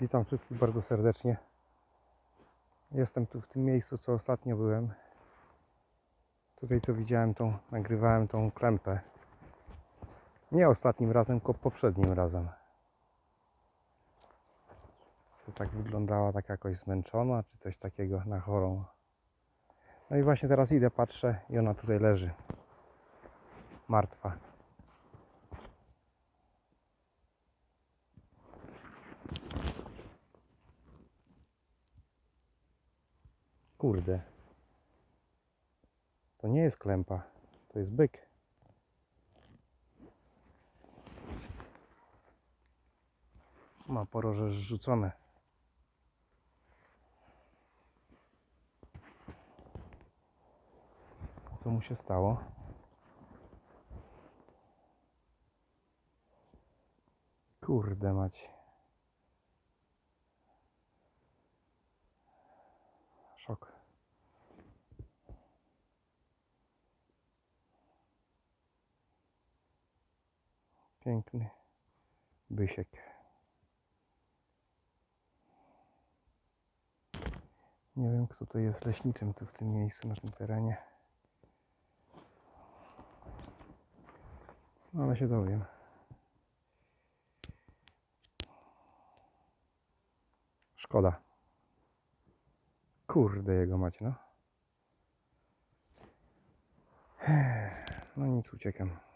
Witam wszystkich bardzo serdecznie. Jestem tu w tym miejscu, co ostatnio byłem. Tutaj co widziałem, tą, nagrywałem tą klępę. Nie ostatnim razem, tylko poprzednim razem. Co tak wyglądała, tak jakoś zmęczona, czy coś takiego na chorą. No i właśnie teraz idę, patrzę i ona tutaj leży. Martwa. Kurde. To nie jest klępa, to jest byk. Ma poroże zrzucone. Co mu się stało? Kurde mać. Piękny bysiek. Nie wiem, kto to jest leśniczym tu w tym miejscu, na tym terenie. No, ale się dowiem. Szkoda. Kurde jego mać, no. No nic, uciekam.